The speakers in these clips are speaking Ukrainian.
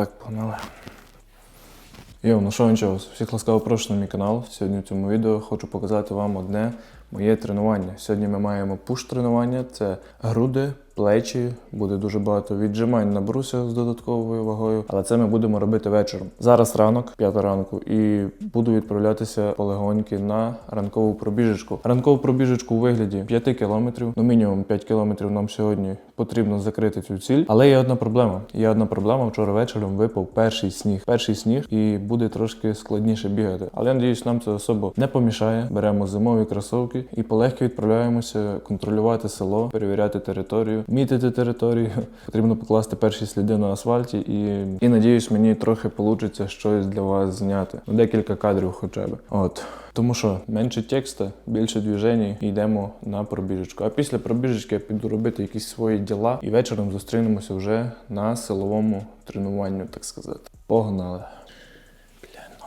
Так, погнали. Йо, ну що нічого, всіх ласкаво прошу на мій канал. Сьогодні в цьому відео хочу показати вам одне моє тренування. Сьогодні ми маємо пуш-тренування, це груди, плечі, буде дуже багато віджимань на брусях з додатковою вагою, але це ми будемо робити вечором. Зараз ранок, п'ята ранку, і буду відправлятися полегоньки на ранкову пробіжечку. Ранкову пробіжечку у вигляді 5 кілометрів, ну мінімум 5 кілометрів нам сьогодні потрібно закрити цю ціль. Але є одна проблема. Є одна проблема. Вчора вечором випав перший сніг. Перший сніг і буде трошки складніше бігати. Але я надіюсь, нам це особо не помішає. Беремо зимові кросовки і полегки відправляємося контролювати село, перевіряти територію, мітити територію. Потрібно покласти перші сліди на асфальті і, і надіюсь, мені трохи вийде щось для вас зняти. Ну, Декілька кадрів хоча б. От. Тому що менше текста, більше движень і йдемо на пробіжечку. А після пробіжечки я піду робити якісь свої діла і вечором зустрінемося вже на силовому тренуванню, так сказати. Погнали. Бля, ну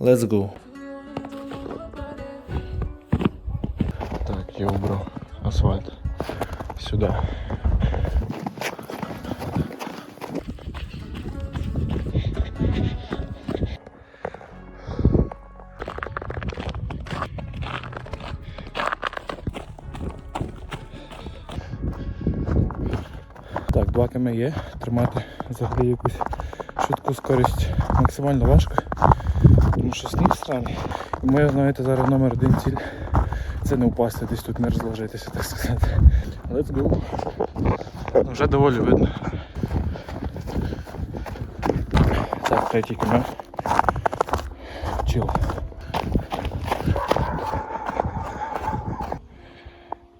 я. Let's go. Я убрав асфальт. Сюди. Так, 2 км є. Тримати взагалі якусь швидку скорість максимально важко. Тому що сніг сраний. І моя, знаєте, зараз номер один ціль це не впасти десь тут не розложитися, так сказати. Let's go. Ну, Вже доволі видно. Так, третій км. Чил.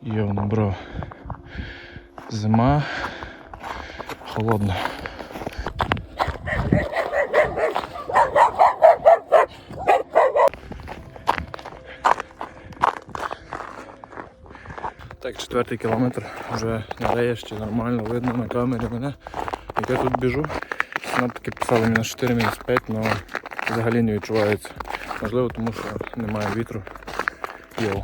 Йовно, бро. Зима холодна. Так, четвертий кілометр вже нарешті нормально видно на камері мене. Як я тут біжу. Синаптики писали на 4 мінус 5, але взагалі не відчувається. Можливо, тому що немає вітру. Йоу.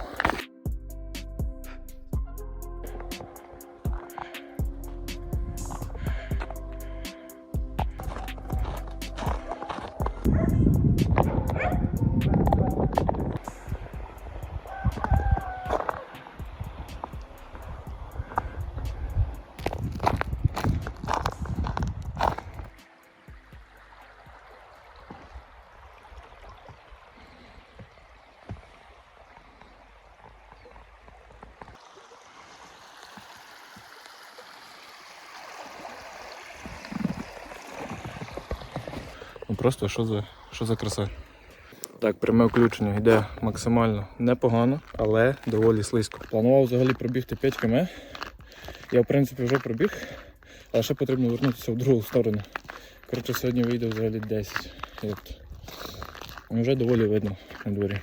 Просто що за, що за краса. Так, пряме включення йде максимально непогано, але доволі слизько. Планував взагалі пробігти 5 км. Я в принципі вже пробіг, але ще потрібно вернутися в другу сторону. Коротше, сьогодні вийде взагалі 10. От вже доволі видно на дворі.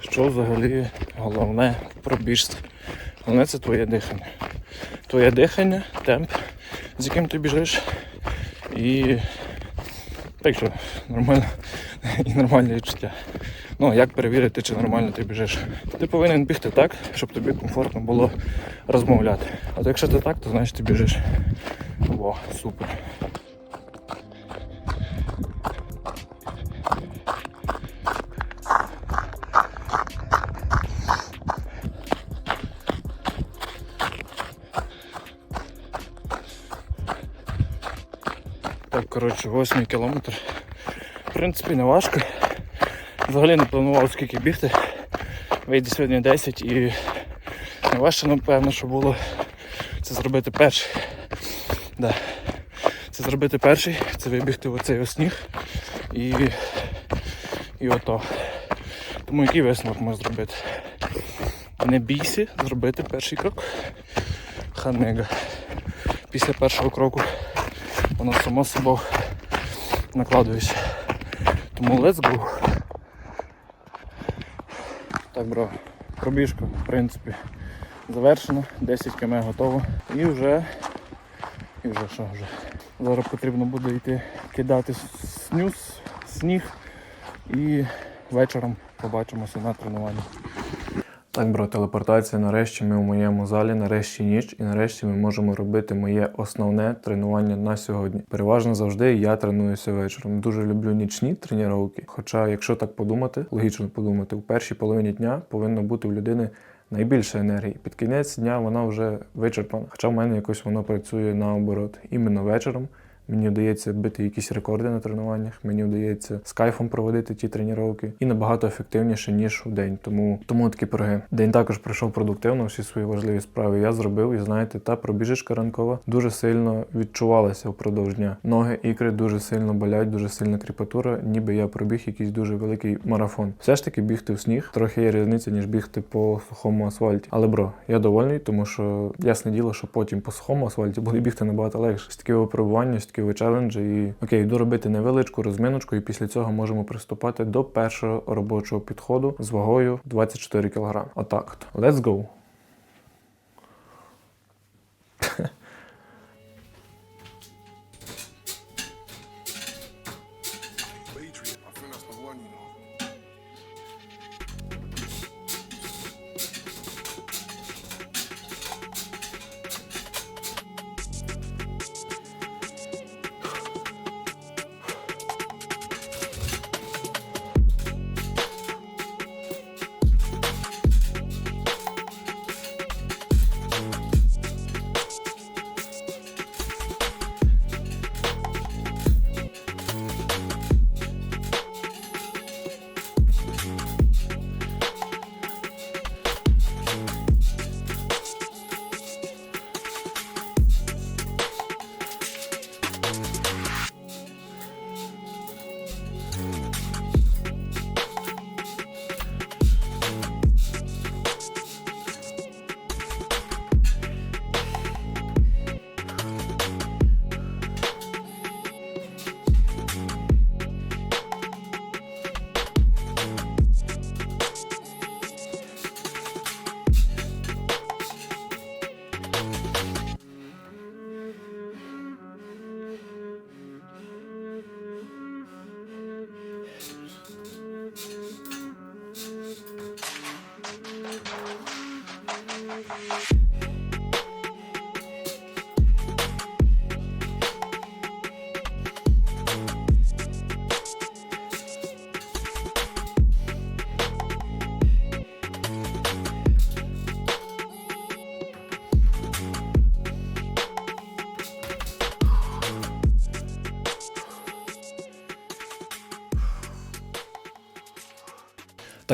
Що взагалі головне в пробіжці? Головне це твоє дихання. Твоє дихання, темп, з яким ти біжиш. І так що нормально і нормальне відчуття. Ну, як перевірити, чи нормально ти біжиш? Ти повинен бігти так, щоб тобі комфортно було розмовляти. А то якщо ти так, то значить ти біжиш. Во, супер. Коротше, восьмий кілометр. В принципі, не важко. Взагалі не планував скільки бігти. Вийде сьогодні 10 і найважче, напевно, що було це зробити перший. Да. Це зробити перший, це вибігти в оцей сніг і, і ото. Тому який висновок можна зробити? Не бійся зробити перший крок. Ханега. Після першого кроку воно само собою накладується. Тому let's go. Так, бро, пробіжка, в принципі, завершена, 10 км готово. І вже, і вже що вже? Зараз потрібно буде йти кидати снюс, сніг і вечором побачимося на тренуванні. Так, бро, телепортація. Нарешті ми в моєму залі, нарешті ніч, і нарешті ми можемо робити моє основне тренування на сьогодні. Переважно завжди я тренуюся вечором. Дуже люблю нічні тренування. Хоча, якщо так подумати, логічно подумати, у першій половині дня повинно бути в людини найбільше енергії. Під кінець дня вона вже вичерпана. Хоча в мене якось воно працює наоборот. Іменно вечором. Мені вдається бити якісь рекорди на тренуваннях. Мені вдається з кайфом проводити ті тренування і набагато ефективніше ніж у день. Тому тому такі пироги. День також пройшов продуктивно. Всі свої важливі справи я зробив. І знаєте, та пробіжечка ранкова дуже сильно відчувалася впродовж дня. Ноги, ікри дуже сильно болять, дуже сильна кріпатура, ніби я пробіг якийсь дуже великий марафон. Все ж таки бігти в сніг трохи є різниця, ніж бігти по сухому асфальті. Але бро, я довольний, тому що ясне діло, що потім по сухому асфальті буде бігти набагато легше. Такі випробування, з такі челенджі. І окей, йду робити невеличку розминочку, і після цього можемо приступати до першого робочого підходу з вагою 24 кг. Отак. от. Let's go!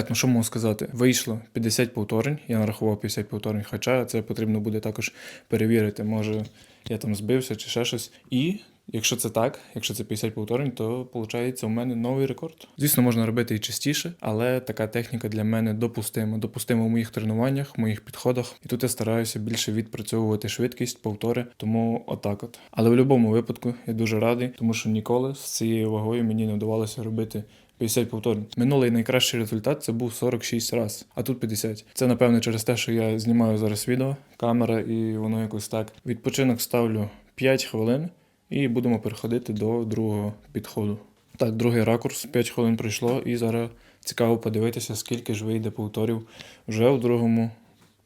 Так, ну що можу сказати? Вийшло 50 повторень. Я нарахував 50 повторень, хоча це потрібно буде також перевірити. Може, я там збився чи ще щось. І якщо це так, якщо це 50 повторень, то виходить у мене новий рекорд. Звісно, можна робити і частіше, але така техніка для мене допустима. Допустима в моїх тренуваннях, в моїх підходах. І тут я стараюся більше відпрацьовувати швидкість, повтори, тому отак от. Але в будь-якому випадку я дуже радий, тому що ніколи з цією вагою мені не вдавалося робити 50 повторень. Минулий найкращий результат це був 46 раз, а тут 50. Це напевно через те, що я знімаю зараз відео, камера, і воно якось так. Відпочинок ставлю 5 хвилин і будемо переходити до другого підходу. Так, другий ракурс, 5 хвилин пройшло, і зараз цікаво подивитися, скільки ж вийде повторів вже у другому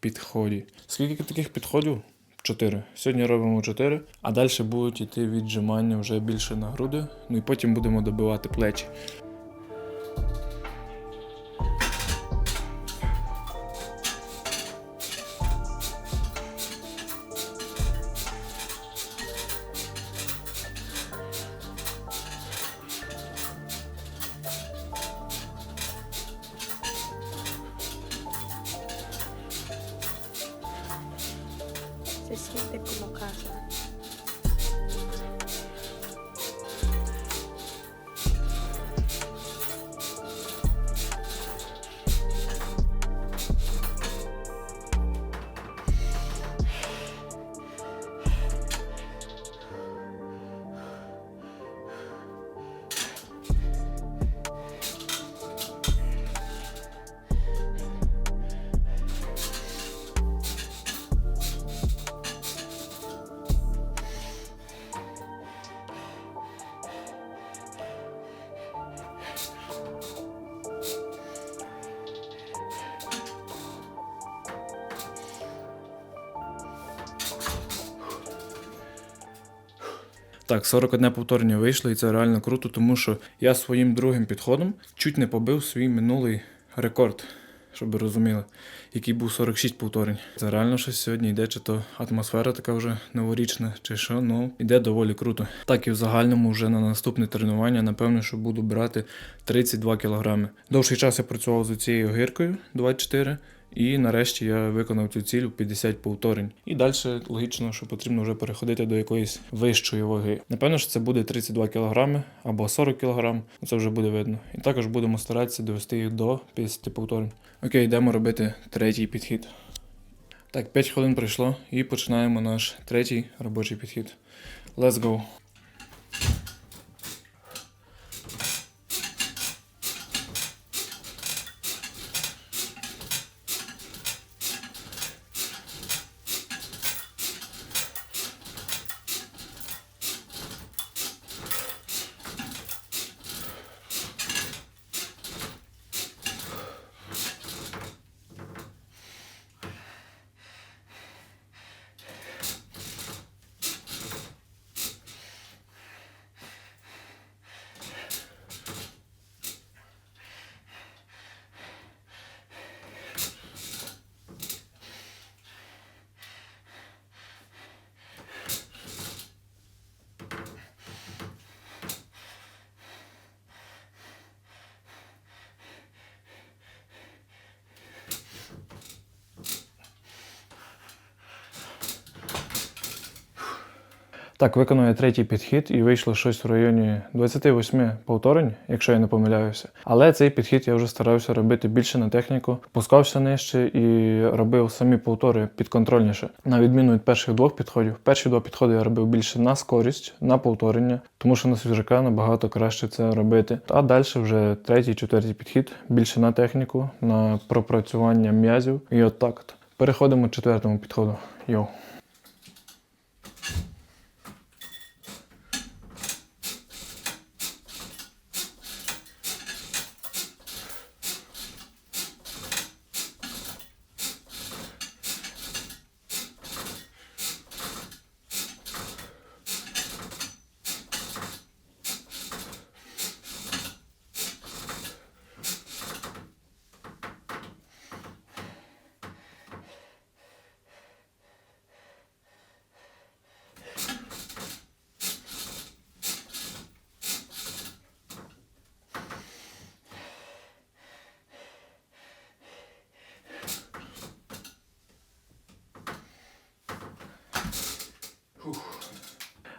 підході. Скільки таких підходів? 4. Сьогодні робимо 4, а далі будуть йти віджимання вже більше на груди. Ну і потім будемо добивати плечі. Como casa. Так, 41 повторення вийшло, і це реально круто, тому що я своїм другим підходом чуть не побив свій минулий рекорд, щоб ви розуміли, який був 46 повторень. Це реально щось сьогодні йде, чи то атмосфера така вже новорічна, чи що, ну йде доволі круто. Так і в загальному вже на наступне тренування, напевно, що буду брати 32 кілограми. Довший час я працював з цією гиркою 24. І нарешті я виконав цю ціль у 50 повторень. І далі логічно, що потрібно вже переходити до якоїсь вищої ваги. Напевно, що це буде 32 кг або 40 кг, це вже буде видно. І також будемо старатися довести їх до 50 повторень. Окей, йдемо робити третій підхід. Так, 5 хвилин пройшло і починаємо наш третій робочий підхід. Let's go! Так, виконую третій підхід і вийшло щось в районі 28 повторень, якщо я не помиляюся. Але цей підхід я вже старався робити більше на техніку, пускався нижче і робив самі повтори підконтрольніше. На відміну від перших двох підходів. Перші два підходи я робив більше на скорість, на повторення, тому що на свіжака набагато краще це робити. А далі вже третій, четвертий підхід більше на техніку, на пропрацювання м'язів. І от так. Переходимо до четвертому підходу. Йоу.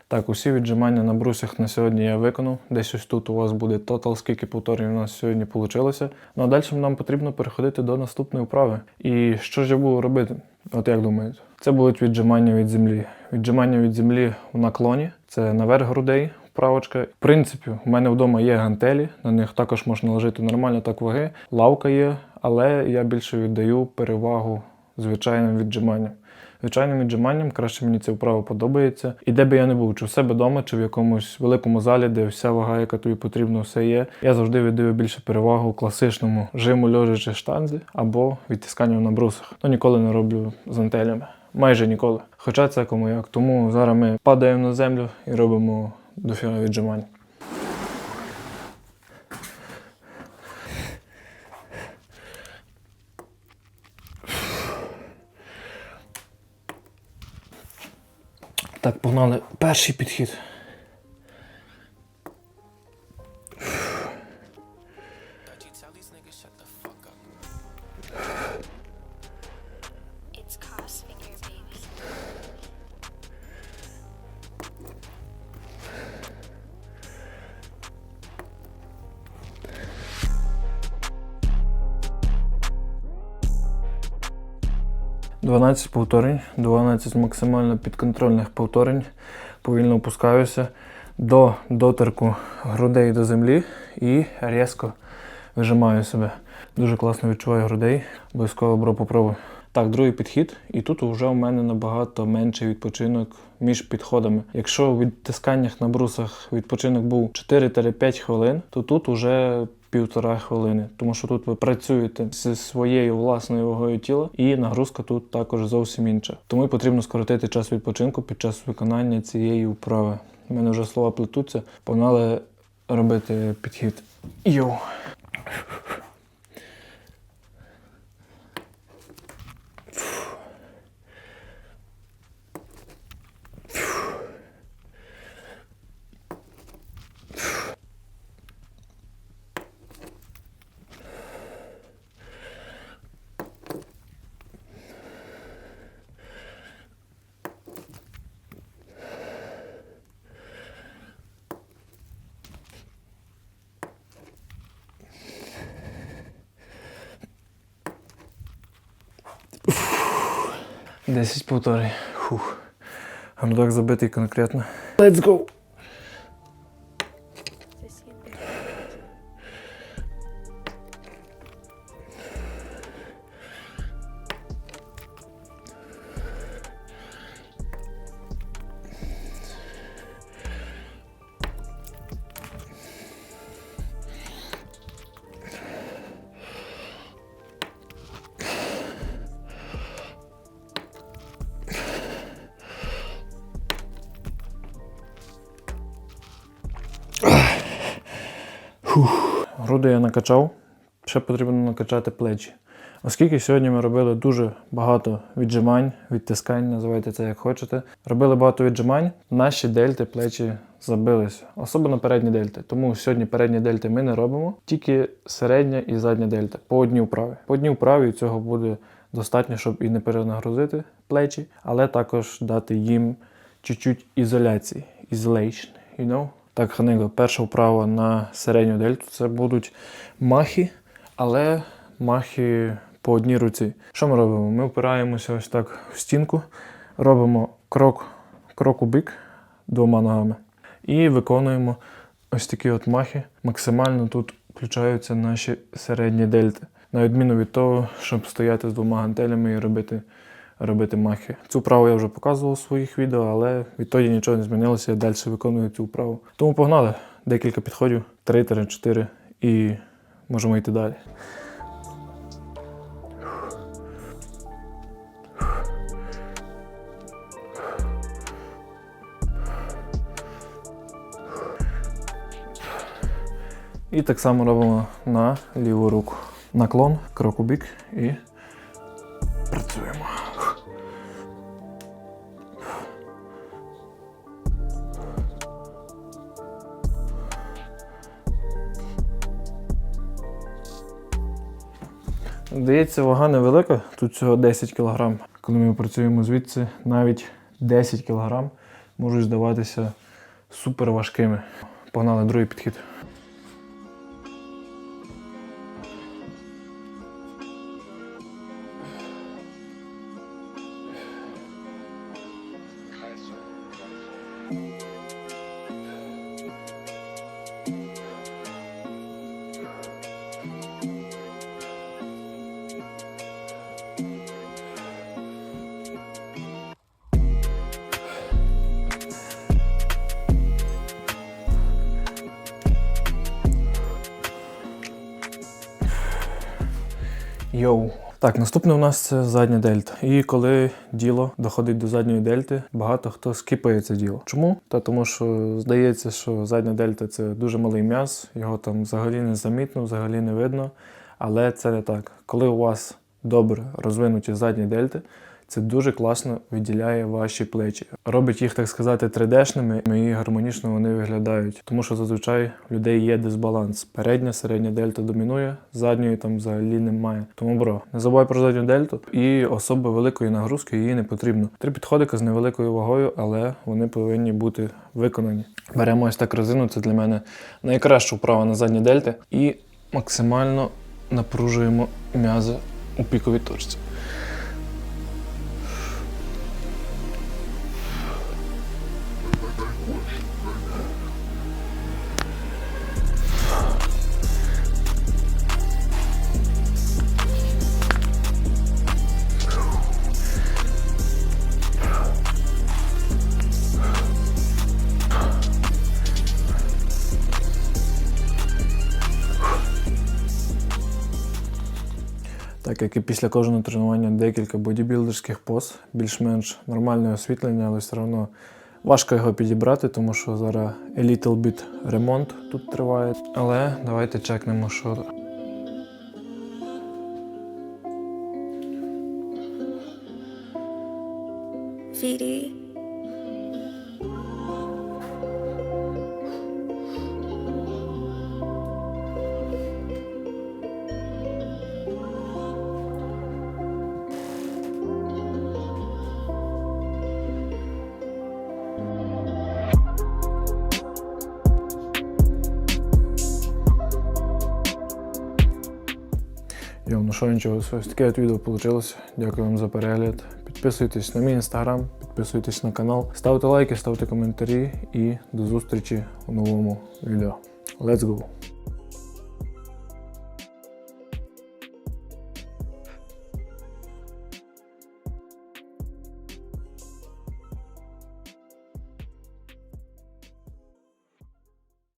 Так, усі віджимання на брусях на сьогодні я виконав. Десь ось тут у вас буде тотал, скільки повторень у нас сьогодні вийшло. Ну а далі нам потрібно переходити до наступної вправи. І що ж я буду робити? От як думаєте? Це будуть віджимання від землі. Віджимання від землі в наклоні, це наверх грудей. Вправочка. В принципі, у мене вдома є гантелі, на них також можна ложити нормально так ваги. Лавка є, але я більше віддаю перевагу звичайним віджиманням. Звичайним віджиманням краще мені ця вправа подобається. І де би я не був, чи в себе вдома, чи в якомусь великому залі, де вся вага, яка тобі потрібна, все є. Я завжди віддаю більше перевагу класичному жиму лежачи штанзі або відтисканню на брусах. Ну ніколи не роблю з антелями. Майже ніколи. Хоча це кому як. Тому зараз ми падаємо на землю і робимо дофіга віджимань. Так, погнали. Перший підхід. 12 повторень, 12 максимально підконтрольних повторень. Повільно опускаюся до доторку грудей до землі і різко вижимаю себе. Дуже класно відчуваю грудей. Обов'язково бро попробуй. Так, другий підхід, і тут вже у мене набагато менший відпочинок між підходами. Якщо у відтисканнях на брусах відпочинок був 4-5 хвилин, то тут уже півтора хвилини, тому що тут ви працюєте зі своєю власною вагою тіла, і нагрузка тут також зовсім інша. Тому потрібно скоротити час відпочинку під час виконання цієї вправи. У мене вже слова плетуться. Погнали робити підхід. Йоу. 10 повтори. Хух. Андак ами забитий конкретно. Let's go! Груди я накачав. Ще потрібно накачати плечі. Оскільки сьогодні ми робили дуже багато віджимань, відтискань, називайте це як хочете. Робили багато віджимань, наші дельти плечі забились, особливо передні дельти. Тому сьогодні передні дельти ми не робимо, тільки середня і задня дельта по одній вправі. По одній вправі цього буде достатньо, щоб і не перенагрузити плечі, але також дати їм чуть-чуть ізоляції. Isolation, you know? Так, Ханиго, перша вправа на середню дельту це будуть махи, але махи по одній руці. Що ми робимо? Ми впираємося ось так в стінку, робимо крок, крок у бік двома ногами і виконуємо ось такі от махи. Максимально тут включаються наші середні дельти. На відміну від того, щоб стояти з двома гантелями і робити, робити махи. Цю вправу я вже показував у своїх відео, але відтоді нічого не змінилося, я далі виконую цю вправу. Тому погнали декілька підходів, 3-4 і можемо йти далі. І так само робимо на ліву руку. Наклон, крок у бік і Здається, вага невелика, тут всього 10 кг. Коли ми працюємо звідси, навіть 10 кг можуть здаватися супер важкими. Погнали другий підхід. Йоу. Так, наступне у нас це задня дельта. І коли діло доходить до задньої дельти, багато хто скіпає це діло. Чому? Та тому що здається, що задня дельта це дуже малий м'яз, його там взагалі не замітно, взагалі не видно. Але це не так. Коли у вас добре розвинуті задні дельти, це дуже класно відділяє ваші плечі. Робить їх, так сказати, 3D-шними і гармонічно вони виглядають. Тому що зазвичай в людей є дисбаланс. Передня, середня дельта домінує, задньої там взагалі немає. Тому, бро, не забувай про задню дельту і особо великої нагрузки її не потрібно. Три підходики з невеликою вагою, але вони повинні бути виконані. Беремо ось так резину, це для мене найкраща вправа на задні дельти. І максимально напружуємо м'язи у піковій точці. Так як і після кожного тренування декілька бодібілдерських поз, більш-менш нормальне освітлення, але все одно Важко його підібрати, тому що зараз a little bit ремонт тут триває. Але давайте чекнемо, що Viri. Що нічого, ось таке от відео вийшло. Дякую вам за перегляд. Підписуйтесь на мій інстаграм, підписуйтесь на канал, ставте лайки, ставте коментарі і до зустрічі у новому відео. Let's go!